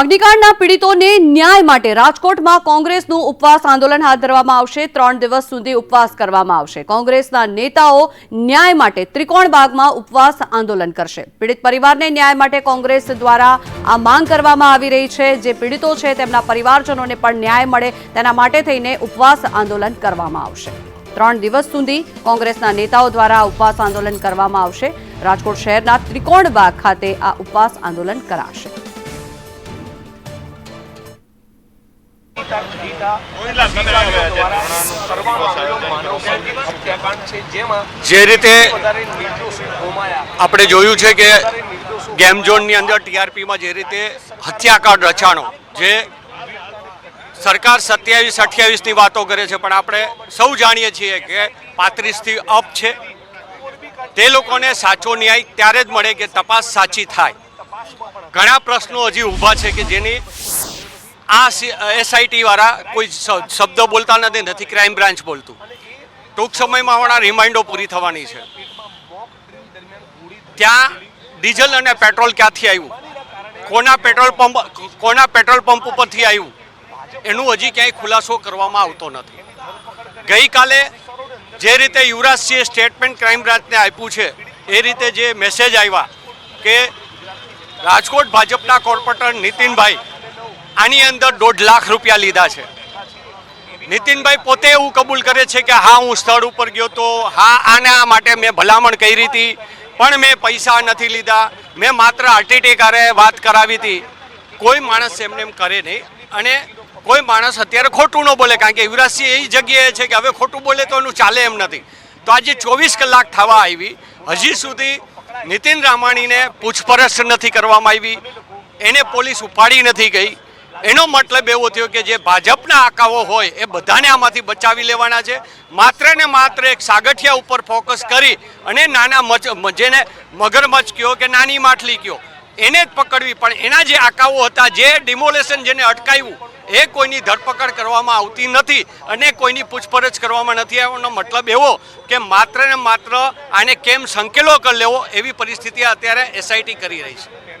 અગ્નિકાંડના પીડિતોને ન્યાય માટે રાજકોટમાં કોંગ્રેસનું ઉપવાસ આંદોલન હાથ ધરવામાં આવશે. ત્રણ દિવસ સુધી ઉપવાસ કરવામાં આવશે. કોંગ્રેસના નેતાઓ ન્યાય માટે ત્રિકોણ બાગમાં ઉપવાસ આંદોલન કરશે. પીડિત પરિવારને ન્યાય માટે કોંગ્રેસ દ્વારા આ માંગ કરવામાં આવી રહી છે. જે પીડિતો છે તેમના પરિવારજનોને પણ ન્યાય મળે તેના માટે થઈને ઉપવાસ આંદોલન કરવામાં આવશે. ત્રણ દિવસ સુધી કોંગ્રેસના નેતાઓ દ્વારા ઉપવાસ આંદોલન કરવામાં આવશે. રાજકોટ શહેરના ત્રિકોણ બાગ ખાતે આ ઉપવાસ આંદોલન કરાશે. જે રીતે આપણે જોયું છે કે ગેમ ઝોનની અંદર ટીઆરપીમાં જે રીતે હત્યાકાંડ રચાણો જે સરકાર સત્યાવીસ અઠ્યાવીસની વાતો કરે છે પણ આપણે સૌ જાણીએ છીએ કે પાંત્રીસથી અપ છે. તે લોકોને સાચો ન્યાય ત્યારે જ મળે કે તપાસ સાચી થાય. ઘણા પ્રશ્નો હજી ઊભા છે કે જેની આ એસઆઈટી વાળા કોઈ શબ્દ બોલતા નથી નથી ક્રાઇમ બ્રાન્ચ બોલતું. ટૂંક સમયમાં હમણાં રિમાઇન્ડો પૂરી થવાની છે. ત્યાં ડીઝલ અને પેટ્રોલ ક્યાંથી આવ્યું? કોના પેટ્રોલ પંપ કોના પેટ્રોલ પંપ ઉપરથી આવ્યું? એનું હજી ક્યાંય ખુલાસો કરવામાં આવતો નથી. ગઈકાલે જે રીતે યુવરાજસિંહે સ્ટેટમેન્ટ ક્રાઇમ બ્રાન્ચને આપ્યું છે, એ રીતે જે મેસેજ આવ્યા કે રાજકોટ ભાજપના કોર્પોરેટર નીતિનભાઈ આની અંદર દોઢ લાખ રૂપિયા લીધા છે. નીતિનભાઈ પોતે એવું કબૂલ કરે છે કે હા, હું સ્થળ ઉપર ગયો તો હા, આના માટે મેં ભલામણ કરી હતી, પણ મેં પૈસા નથી લીધા. મેં માત્ર આરટીટી વાત કરાવી હતી. કોઈ માણસ એમને એમ કરે નહીં. અને કોઈ માણસ અત્યારે ખોટું ન બોલે, કારણ કે યુવરાજસિંહ એ જગ્યાએ છે કે હવે ખોટું બોલે તો એનું ચાલે એમ નથી. તો આજે ચોવીસ કલાક થવા આવી. હજી સુધી નીતિન રામાણીને પૂછપરછ નથી કરવામાં આવી. એને પોલીસ ઉપાડી નથી ગઈ. એનો મતલબ એવો થયો કે જે ભાજપના આકાઓ હોય એ બધાને આમાંથી બચાવી લેવાના છે. માત્ર ને માત્ર એક સાગઠિયા ઉપર ફોકસ કરી અને નાના મચ જેને મગરમચ્છ કયો કે નાની માછલી કયો, એને જ પકડવી. પણ એના જે આકાઓ હતા, જે ડિમોલેશન જેને અટકાવ્યું, એ કોઈની ધરપકડ કરવામાં આવતી નથી અને કોઈની પૂછપરછ કરવામાં નથી આવવાનો મતલબ એવો કે માત્ર ને માત્ર આને કેમ સંકેલો કરી લેવો એવી પરિસ્થિતિ અત્યારે એસઆઈટી કરી રહી છે.